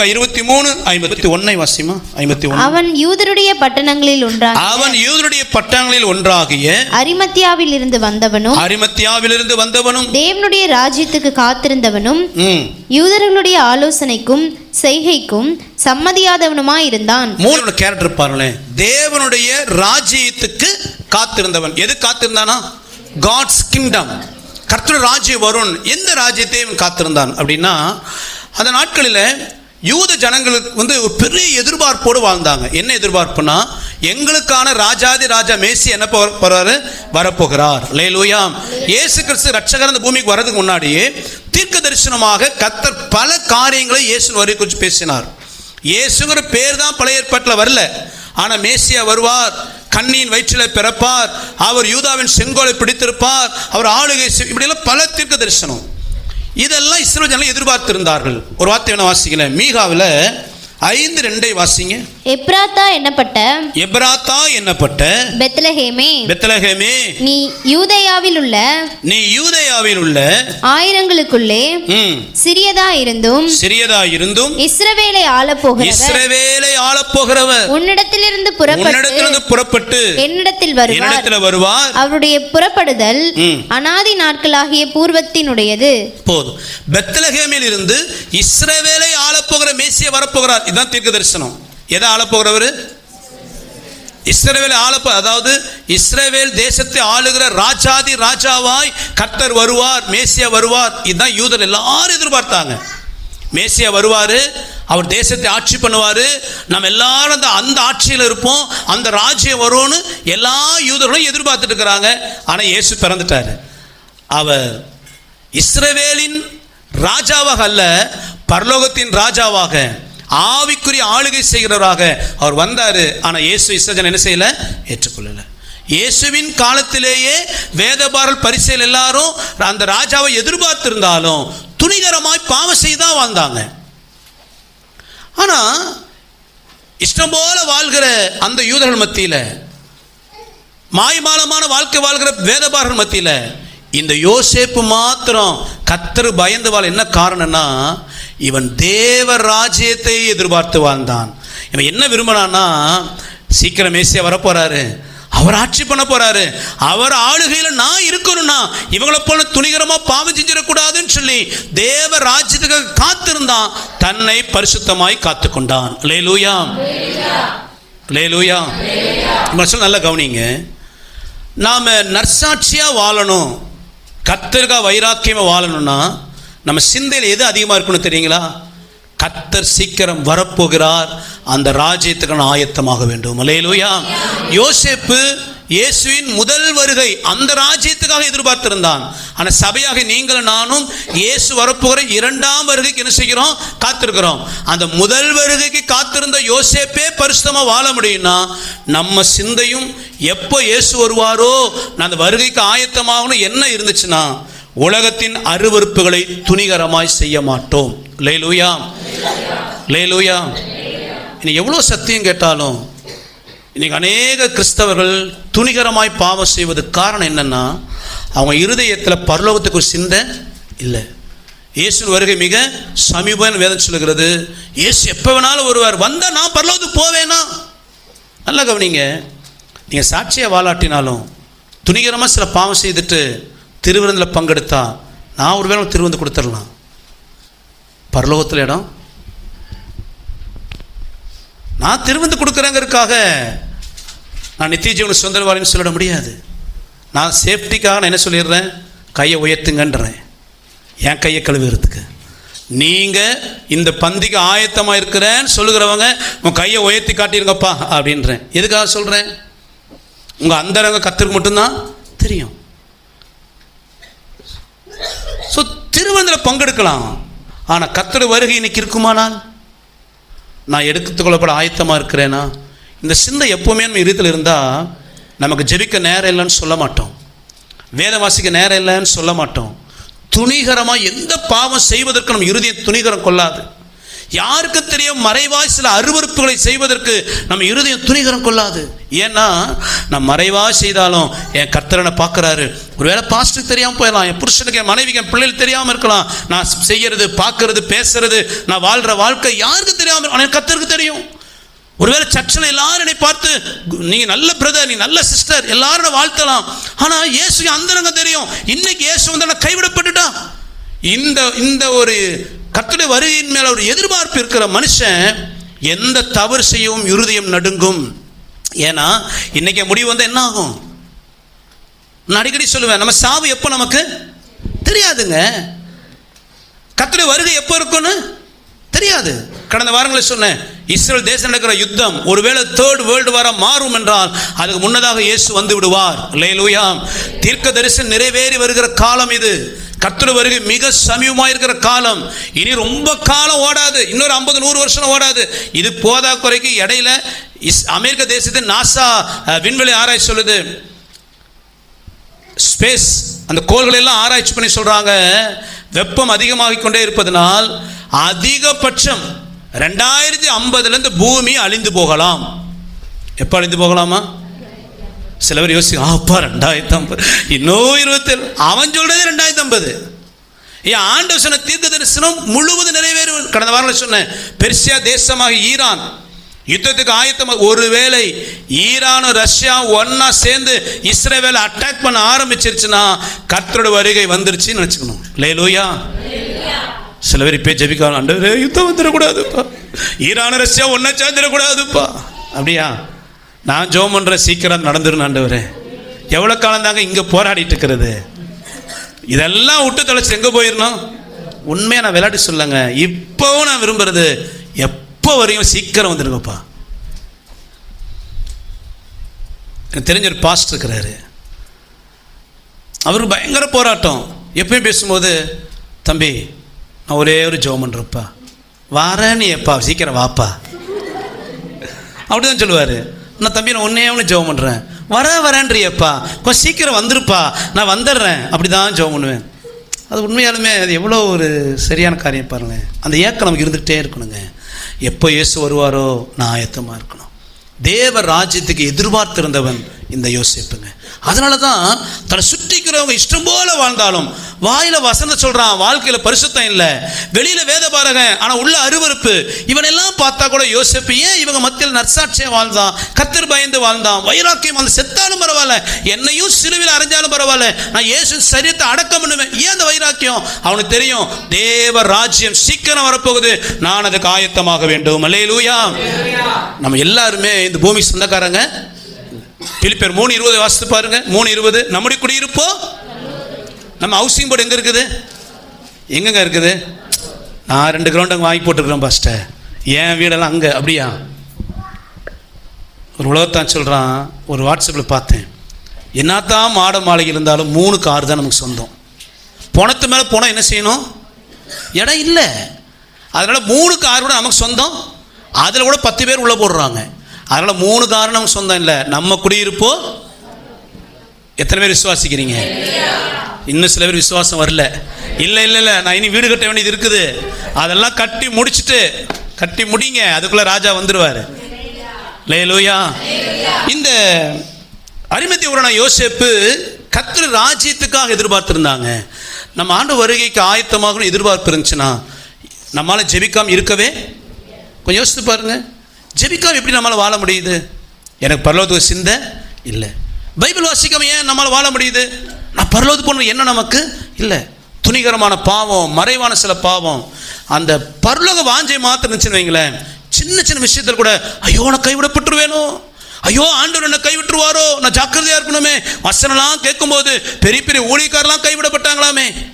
லூக்கா இருபத்தி மூணு ஐம்பத்தி ஒன்னை வாசிமா? ஐம்பத்தி ஒன்று. அவன் யூதருடைய பட்டணங்களில் ஒன்றாக அவன் யூதருடைய பட்டணங்களில் ஒன்றாகிய அரிமத்தியாவில் இருந்து வந்தவனும் அரிமத்தியாவிலிருந்து வந்தவனும் தேவனுடைய ராஜ்யத்துக்கு காத்திருந்தவனும் ம், யூதர்களுடைய ஆலோசனைக்கும் செய்கைக்கும் சம்மதியாதவனுமாய் இருந்தான் மூணு கேரக்டர் பாருங்களேன். தேவனுடைய ராஜ்யத்துக்கு காத்திருந்தவன். எது காத்திருந்தானா? காட்ஸ் கிங்டம் கர்த்தர் ராஜ்யம் வரும் எந்த ராஜ்யத்தை இவன் காத்திருந்தான். அப்படின்னா அந்த நாட்களில் யூத ஜனங்களுக்கு வந்து ஒரு பெரிய எதிர்பார்ப்போடு வாழ்ந்தாங்க. என்ன எதிர்பார்ப்புனா எங்களுக்கான ராஜாதி ராஜா மேசி என்ன போறாரு? வரப்போகிறார். லேலூயாம் இயேசு கிறிஸ்து ரட்சகர் அந்த பூமிக்கு வர்றதுக்கு முன்னாடியே தீர்க்க தரிசனமாக கத்தர் பல காரியங்களை இயேசு வரை குறித்து பேசினார். இயேசுங்கிற பேர் தான் பழைய ஏற்பாட்டில் வரல. ஆனால் மேசியா வருவார். கண்ணியின் வயிற்றில் பிறப்பார். அவர் யூதாவின் செங்கோலை பிடித்திருப்பார். அவர் ஆளுகை இப்படியெல்லாம் பல தீர்க்க தரிசனம். இதெல்லாம் இஸ்ரோ ஜனங்கள் எதிர்பார்த்திருந்தார்கள். ஒரு வார்த்தை என்ன வாசிக்கல மீகாவில் ஐந்து ரெண்டை வாசிங்க. எப்ராத்தா என்னப்பட்ட? எப்ராத்தா என்னப்பட்ட? பெத்லஹேமே. பெத்தலகமே நீ யூதேயாவில் உள்ள நீ யூதேயாவில் உள்ள ஆயிரங்களுக்குள்ளே சிறியதா இருந்தும் சிறியதா இருந்தும் இஸ்ரவேலை ஆளப்போகிறவர். இஸ்ரவேலை ஆளப்போகிறவர். உன்னிடத்திலிருந்து புறப்பட்டு உன்னிடத்திலிருந்து புறப்பட்டு என்னிடத்தில் வருவார். என்னிடத்தில் வருவார். அவருடைய புறப்படுதல். அனாதி நாட்களாகிய பூர்வத்தினுடையது. போதும். பெத்லகேமில் இருந்து இஸ்ரவேலை ஆளப்போகிற மேசிய வரப்போகிறார். இதுதான் தீர்க்க தரிசனம் எதை ஆளப்போகிறவர்? இஸ்ரவேலை ஆளப்ப அதாவது இஸ்ரவேல் தேசத்தை ஆளுகிற ராஜாதி ராஜாவாய் கர்த்தர் வருவார் மேசியா வருவார். இதுதான் யூதர் எல்லாரும் எதிர்பார்த்தாங்க. மேசியா வருவார் அவர் தேசத்தை ஆட்சி பண்ணுவார். நம்ம எல்லாரும் அந்த அந்த ஆட்சியில் இருப்போம் அந்த ராஜ்யம் வரும்னு எல்லா யூதர்களும் எதிர்பார்த்துட்டு இருக்கிறாங்க. ஆனால் இயேசு பிறந்துட்டாரு. அவர் இஸ்ரவேலின் ராஜாவாக அல்ல பரலோகத்தின் ராஜாவாக ஆவிக்குரிய ஆளுகை செய்கிறவராக அவர் வந்தார். ஆனால் இயேசு இஸ்ரஜன் என்ன செய்யலை? ஏற்றுக்கொள்ளலை. இயேசுவின் காலத்திலேயே வேதபாரல் பரிசையில் எல்லாரும் அந்த ராஜாவை எதிர்பார்த்திருந்தாலும் துணிகரமாய் பாவம் செய்தான் வாழ்ந்தாங்க. ஆனால் இஷ்டம் போல வாழ்கிற அந்த யூதர்கள் மத்தியில் மாயமாலமான வாழ்க்கை வாழ்கிற வேதபாரர்கள் மத்தியில் இந்த யோசேப்பு மாத்திரம் கத்தரு பயந்து வாழ என்ன காரணம்னா இவன் தேவ ராஜ்யத்தை எதிர்பார்த்து வாழ்ந்தான். இவன் என்ன விரும்பினான்னா சீக்கிரம் மேசியா வரப்போறாரு. அவர் ஆட்சி பண்ண போறாரு. அவர் ஆளுகையில் நான் இருக்கணும்னா இவங்களை போல துணிகரமா பாவம் செஞ்சிடக்கூடாதுன்னு சொல்லி தேவ ராஜ்யத்துக்காக காத்திருந்தான் தன்னை பரிசுத்தமாய் காத்துக்கொண்டான். லேலூயா லேலூயா சொல்ல நல்லா கவனிங்க. நாம் நற்சாட்சியாக வாழணும். கத்தருக்கா வைராக்கியமாக வாழணும்னா நம்ம சிந்தையில் எது அதிகமாக இருக்கணும் தெரியுங்களா? கத்தர் சீக்கிரம் வரப்போகிறார். அந்த ராஜ்யத்துக்கான ஆயத்தமாக வேண்டும். அலையலூயா யோசேப்பு இயேசுவின் முதல் வருகை அந்த ராஜ்யத்துக்காக எதிர்பார்த்திருந்தான். ஆனால் சபையாக நீங்களும் நானும் இயேசு வரப்போகிற இரண்டாம் வருகைக்கு என்ன செய்கிறோம்? காத்திருக்கிறோம். அந்த முதல் வருகைக்கு காத்திருந்த யோசேப்பே பரிசுத்தமாக வாழ முடியும்னா நம்ம சிந்தையும் எப்போ இயேசு வருவாரோ நான் அந்த வருகைக்கு ஆயத்தமாகணும் என்ன இருந்துச்சுன்னா உலகத்தின் அருவருப்புகளை துணிகரமாய் செய்ய மாட்டோம். லேலூயா. லேலூயா. இனி எவ்வளோ சத்தியம் கேட்டாலும் இன்னைக்கு அநேக கிறிஸ்தவர்கள் துணிகரமாய் பாவம் செய்வது காரணம் என்னன்னா அவங்க இருதயத்தில் பரலோகத்துக்கு ஒரு சிந்தை இல்லை. இயேசு வருகை மிக சமீபம் வேதம் சொல்லுகிறது. இயேசு எப்போ வேணாலும் வருவார். வந்தால் நான் பரலோகத்துக்கு போவேனா? நல்லா கவனிங்க. நீங்கள் சாட்சியை வாலாட்டினாலும் துணிகரமாக சில பாவம் செய்துட்டு திருவிருந்தில் பங்கெடுத்தா நான் ஒரு வேளை திருவிருந்து கொடுத்துடலாம். பரலோகத்தில் இடம். நான் திருவிருந்து கொடுக்குறேங்கிறதுக்காக நான் நித்திய ஜீவன சுதந்திரவாளின்னு சொல்லிட முடியாது. நான் சேஃப்டிக்காக நான் என்ன சொல்லிடுறேன்? கையை உயர்த்துங்கன்றேன். என் கையை கழுவுறதுக்கு. நீங்கள் இந்த பந்திக்கு ஆயத்தமாக இருக்கிறேன்னு சொல்லுகிறவங்க உன் கையை உயர்த்தி காட்டியிருங்கப்பா அப்படின்றேன். எதுக்காக சொல்கிறேன் உங்கள் அந்தரங்க கத்திற்கு மட்டும்தான் தெரியும். ஸோ திருவந்தில் பங்கெடுக்கலாம். ஆனால் கத்தர் வருகை இன்னைக்கு இருக்குமானால்? நான் எடுத்துக்கொள்ளப்பட ஆயத்தமாக இருக்கிறேனா? இந்த சிந்தை எப்போவுமே நம்ம இருதயத்தில் இருந்தால் நமக்கு ஜெபிக்க நேரம் இல்லைன்னு சொல்ல மாட்டோம். வேலை வாசிக்க நேரம் இல்லைன்னு சொல்ல மாட்டோம். துணிகரமாக எந்த பாவம் செய்வதற்கு நம்ம இருதயம் துணிகரம் கொள்ளாது. யாருக்கு தெரியும் மறைவாய் சில அருவருப்புகளை செய்வதற்கு நம்ம இருதயம் துணிகரம் கொள்ளாது. ஏன்னா நான் மறைவாக செய்தாலும் என் கர்த்தரனை பார்க்குறாரு. ஒருவேளை பாஸ்ட்டுக்கு தெரியாமல் போயிடலாம் என் புருஷனுக்கு என் மனைவிக்கு என் பிள்ளைகள் தெரியாமல் இருக்கலாம். நான் செய்கிறது பார்க்கறது பேசுறது நான் வாழ்கிற வாழ்க்கை யாருக்கு தெரியாமல் ஆனால் கத்தருக்கு தெரியும். ஒருவேளை சர்ச்சில் எல்லாரும் என்னை பார்த்து நீங்கள் நல்ல பிரதர் நீ நல்ல சிஸ்டர் எல்லாரும் வாழ்த்தலாம். ஆனால் இயேசு அந்தரங்க தெரியும். இன்னைக்கு இயேசு வந்து நான் கைவிடப்பட்டுட்டா. இந்த இந்த ஒரு கர்த்தருடைய வருகையின் மேலே ஒரு எதிர்பார்ப்பு இருக்கிற மனுஷன் எந்த தவறு செய்யவும் இருதயம் நடுங்கும். ஏன்னா இன்னைக்கு முடிவு வந்து என்ன ஆகும்? நான் அடிக்கடி சொல்லுவேன் நம்ம சாவு எப்போ நமக்கு? தெரியாதுங்க. கர்த்தருடைய வருகை எப்போ இருக்குன்னு தெரியாது. கடந்த வாரங்களில் சொன்னேன் இஸ்ரேல் தேசம் நடக்கிற யுத்தம் ஒருவேளை தேர்ட் வேர்ல்டு வாரம் மாறும் என்றால் அதுக்கு முன்னதாக இயேசு வந்து விடுவார். லேலூயாம் தீர்க்க தரிசனம் நிறைவேறி வருகிற காலம் இது. கர்த்தர் வருகை மிக சமீபமாக இருக்கிற காலம். இனி ரொம்ப காலம் ஓடாது. இன்னொரு ஐம்பது நூறு வருஷம் ஓடாது. இது போதா குறைக்கு இடையில இஸ் அமெரிக்க தேசத்தின் நாசா விண்வெளி ஆராய்ச்சி சொல்லுது. ஸ்பேஸ் அந்த கோள்களை எல்லாம் ஆராய்ச்சி பண்ணி சொல்கிறாங்க வெப்பம் அதிகமாகிக் கொண்டே இருப்பதனால் அதிகபட்சம் ரெண்டாயிரத்தி ஐம்பதுலேருந்து பூமி அழிந்து போகலாம். எப்போ அழிந்து போகலாமா? சில பேர் யோசிக்கும் "ஆ, அப்பா ரெண்டாயிரத்தி ஐம்பது. இன்னும் இருபத்தி அவன் சொல்கிறது ரெண்டாயிரத்தி ஐம்பது. ஏன் ஆண்டு சொன்ன தீர்க்க தரிசனம் முழுவதும் நிறைவேறும். கடந்த வாரம் சொன்னேன் பெர்சியா தேசமாக ஈரான் யுத்தத்துக்கு ஆயத்தமாக ஒருவேளை ஈரானும் ரஷ்யா ஒண்ணா சேர்ந்து இஸ்ரேவேலை அட்டாக் பண்ண ஆரம்பிச்சிருச்சுன்னா கர்த்தரோட வருகை வந்துருச்சுன்னு நினச்சிக்கணும். லே லூயா சில பேர் இப்போ ஜெபிக்கலாம் ஆண்டவரே யுத்தம் வந்துடக்கூடாதுப்பா. ஈரான் ரஷ்யா ஒன்றா சேர்ந்துடக்கூடாதுப்பா. அப்படியா? நான் ஜோம் பண்ணுற சீக்கிரம் நடந்துடும் ஆண்டவரே. எவ்வளோ காலம் தாங்க இங்கே போராடிட்டு இருக்கிறது? இதெல்லாம் விட்டு தொலைச்சு எங்கே போயிடணும்? உண்மையாக நான் விளையாட்டு சொல்லுங்க இப்போவும் நான் விரும்புறது இப்போ வரையும் சீக்கிரம் வந்துருங்கப்பா எனக்கு தெரிஞ்ச ஒரு பாஸ்ட் இருக்கிறாரு. அவருக்கு பயங்கர போராட்டம். எப்பயும் பேசும்போது தம்பி நான் ஒரே ஒரு ஜோம் பண்ணுறப்பா வாரேன்னு எப்பா சீக்கிரம் வாப்பா. அப்படிதான் சொல்லுவார். நான் தம்பி நான் ஒன்றே ஒன்று ஜெபம் பண்ணுறேன் வர வரேன்றியப்பா. கொஞ்சம் சீக்கிரம் வந்துருப்பா. நான் வந்துடுறேன். அப்படி தான் ஜோம் பண்ணுவேன். அது உண்மையாலுமே அது எவ்வளோ ஒரு சரியான காரியம் பாருங்கள் அந்த ஏக்கம் நமக்கு இருந்துகிட்டே இருக்கணுங்க. எப்போ இயேசு வருவாரோ? நான் ஆயத்தமாக இருக்கணும். தேவ ராஜ்யத்துக்கு எதிர்பார்த்திருந்தவன் இந்த யோசிப்புங்க. அதனால தான் தன்னை சுற்றிக்கிறவங்க இஷ்டம் போல வாழ்ந்தாலும் வாயில வசனம் சொல்றான் வாழ்க்கையில பரிசுத்தம் இல்லை. வெளியில வேத பாரகன் ஆனா உள்ள அருவருப்பு. இவனெல்லாம் பார்த்தா கூட யோசிப்பு ஏன் இவங்க மத்தியில் நற்சாட்சியை வாழ்ந்தான்? கத்தர் பயந்து வாழ்ந்தான். வைராக்கியம் அந்த செத்தாலும் பரவாயில்ல என்னையும் சிலுவில் அரைஞ்சாலும் பரவாயில்ல. நான் இயேசு சரீரத்தை அடக்கம் பண்ணுவேன். ஏன் அந்த வைராக்கியம்? அவனுக்கு தெரியும் தேவ ராஜ்யம் சீக்கிரம் வரப்போகுது. நான் அதுக்கு ஆயத்தமாக வேண்டும். அல்லேலூயா. நம்ம எல்லாருமே இந்த பூமி சொந்தக்காரங்க. பிலிப்பேர் மூணு இருபது வாசித்து பாருங்க. மூணு இருபது. நம்முடைய குடியிருப்போ நம்ம ஹவுசிங் போர்டு எங்கே இருக்குது? எங்கெங்க இருக்குது? நான் ரெண்டு கிரவுண்ட் அங்கே வாங்கி போட்டுருக்கிறேன் பாஸ்டர். என் வீடெல்லாம் அங்கே அப்படியா? ஒரு உலகத்தான் சொல்கிறான் ஒரு வாட்ஸ்அப்பில் பார்த்தேன். என்னத்தான் மாட மாளிகை இருந்தாலும் மூணு கார் தான் நமக்கு சொந்தம். பணத்து மேலே போனால் என்ன செய்யணும்? இடம் இல்லை. அதனால் மூணு கார் கூட நமக்கு சொந்தம். அதில் கூட பத்து பேர் உள்ளே போடுறாங்க. அதனால் மூணு கார் நமக்கு சொந்தம் இல்லை. நம்ம குடியிருப்போ எத்தனை பேர் விசுவாசிக்கிறீங்க? இன்னும் சில பேர் விசுவாசம் வரல. இல்லை இல்லை இல்லை நான் இனி வீடு கட்ட வேண்டியது இருக்குது. அதெல்லாம் கட்டி முடிச்சுட்டு கட்டி முடிங்க அதுக்குள்ளே ராஜா வந்துடுவார் லேலூயா. இந்த அரிமத்தி உரண யோசேப்பு கத்திர ராஜ்யத்துக்காக எதிர்பார்த்துருந்தாங்க. நம்ம ஆண்டு வருகைக்கு ஆயத்தமாக எதிர்பார்ப்பு இருந்துச்சுன்னா நம்மளால் ஜெபிக்காம இருக்கவே கொஞ்சம் யோசித்து பாருங்கள் ஜெபிக்காம எப்படி நம்மளால் வாழ முடியுது? எனக்கு பரலோகத்துக்கு சிந்தை இல்லை. பைபிள் வாசிக்காம ஏன் நம்மளால் வாழ முடியுது? நான் பரலோது போன என்ன நமக்கு? இல்லை துணிகரமான பாவம் மறைவான சில பாவம். அந்த பரலோக வாஞ்சை மாத்திரம் இருந்துச்சுன்னு வைங்களேன். சின்ன சின்ன விஷயத்தில் கூட ஐயோ நான் கைவிடப்பட்டுருவேனோ? ஐயோ ஆண்டவர் என்ன கைவிட்டுருவாரோ? நான் ஜாக்கிரதையாக இருக்கணுமே? வசனம்லாம் கேட்கும்போது பெரிய பெரிய ஊழியக்காரெல்லாம் கைவிடப்பட்டாங்களாமே.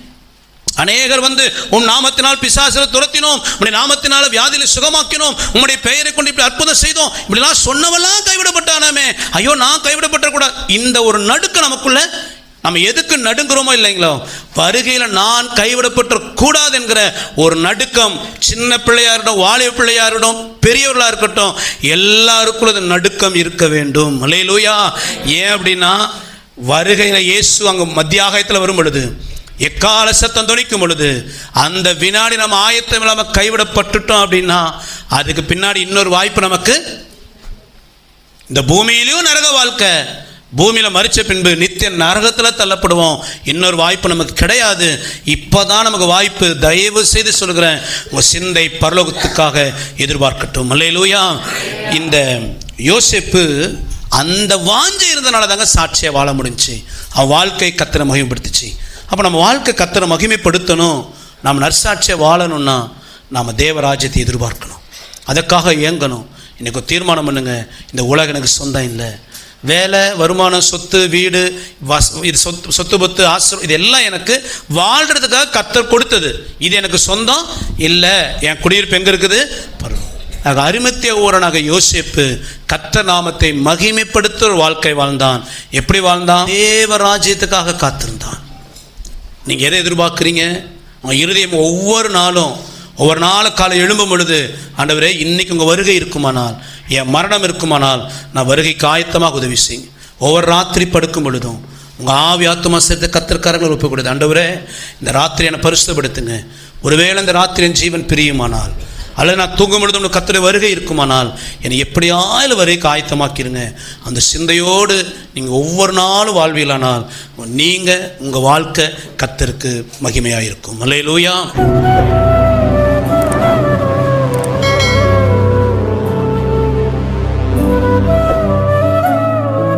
அநேகர் வந்து உன் நாமத்தினால் பிசாசில துரத்தினோம் உன்னை நாமத்தினால வியாதியில சுகமாக்கினோம் உன்னுடைய பெயரை கொண்டு இப்படி அற்புதம் செய்தோம். இப்படிலாம் சொன்னவெல்லாம் கைவிடப்பட்டானாமே. ஐயோ நான் கைவிடப்பட்ட கூட. இந்த ஒரு நடுக்கு நமக்குள்ள நம்ம எதுக்கு நடுங்குறோமோ இல்லைங்களோ? வருகையில் நான் கைவிடப்பட்டு கூடாது என்கிற ஒரு நடுக்கம் சின்ன பிள்ளையாரிடம் வாலிய பிள்ளையாரிடம் பெரியவர்களாக இருக்கட்டும் எல்லாருக்குள்ள இந்த நடுக்கம் இருக்க வேண்டும். அலையிலூயா. ஏன் அப்படின்னா வருகையில் இயேசு அங்கே மத்தியாகத்தில் வரும் பொழுது எக்கால சத்தம் துணிக்கும் பொழுது அந்த வினாடி நம்ம ஆயத்தம் இல்லாமல் கைவிடப்பட்டுட்டோம் அப்படின்னா அதுக்கு பின்னாடி இன்னொரு வாய்ப்பு நமக்கு இந்த பூமியிலையும் நரக வாழ்க்கை. பூமியில் மறித்த பின்பு நித்திய நரகத்தில் தள்ளப்படுவோம். இன்னொரு வாய்ப்பு நமக்கு கிடையாது. இப்போதான் நமக்கு வாய்ப்பு. தயவு செய்து சொல்கிறேன் உங்கள் சிந்தை பரலோகத்துக்காக எதிர்பார்க்கட்டும். அல்லேலூயா. இந்த யோசிப்பு அந்த வாஞ்சை இருந்தனால தாங்க சாட்சியாக வாழ முடிஞ்சுச்சு அவன் வாழ்க்கை கத்தரை மகிமைப்படுத்துச்சு. அப்போ நம்ம வாழ்க்கை கத்தரை மகிமைப்படுத்தணும். நாம் நர்சாட்சியை வாழணும்னா நாம் தேவராஜ்யத்தை எதிர்பார்க்கணும். அதற்காக இயங்கணும். இன்றைக்கி தீர்மானம் பண்ணுங்க. இந்த உலகம் எனக்கு சொந்தம் இல்லை. வேலை வருமானம் சொத்து வீடு வஸ் இது சொத்து சொத்து பத்து ஆசிரம் இது எல்லாம் எனக்கு வாழ்கிறதுக்காக கத்தர் கொடுத்தது. இது எனக்கு சொந்தம் இல்லை. என் குடியிருப்பு எங்கே இருக்குது? பருவம் ஆக அருமத்திய ஊரனாக யோசிப்பு கத்த நாமத்தை மகிமைப்படுத்த ஒரு வாழ்க்கை வாழ்ந்தான். எப்படி வாழ்ந்தான்? தேவ ராஜ்யத்துக்காக காத்திருந்தான். நீங்கள் எதை எதிர்பார்க்குறீங்க? உங்கள் இருதயம் ஒவ்வொரு நாளும் ஒவ்வொரு நாளும் காலை எழும்பும் பொழுது ஆண்டவரே இன்றைக்கி உங்கள் வருகை இருக்குமானால் என் மரணம் இருக்குமானால் நான் வருகைக்கு ஆயத்தமாக உதவி செய்யுங்க ஒவ்வொரு ராத்திரி படுக்கும் பொழுதும் உங்கள் ஆவி ஆத்மா சேர்த்து கத்திரக்காரங்கள் ஒப்பு கொடுது ஆண்டவரே இந்த ராத்திரி என்னை பரிசுப்படுத்துங்க ஒருவேளை இந்த ராத்திரி என் ஜீவன் பிரியுமானால் அல்லது நான் தூங்கும் பொழுது உங்கள் கத்திர வருகை இருக்குமானால் என்னை எப்படியாவது வருகைக்கு ஆயத்தமாக்கிருங்க அந்த சிந்தையோடு நீங்கள் ஒவ்வொரு நாளும் வாழ்வீங்களானால் நீங்கள் உங்கள் வாழ்க்கை கத்தருக்கு மகிமையாக இருக்கும் அல்லையிலூயா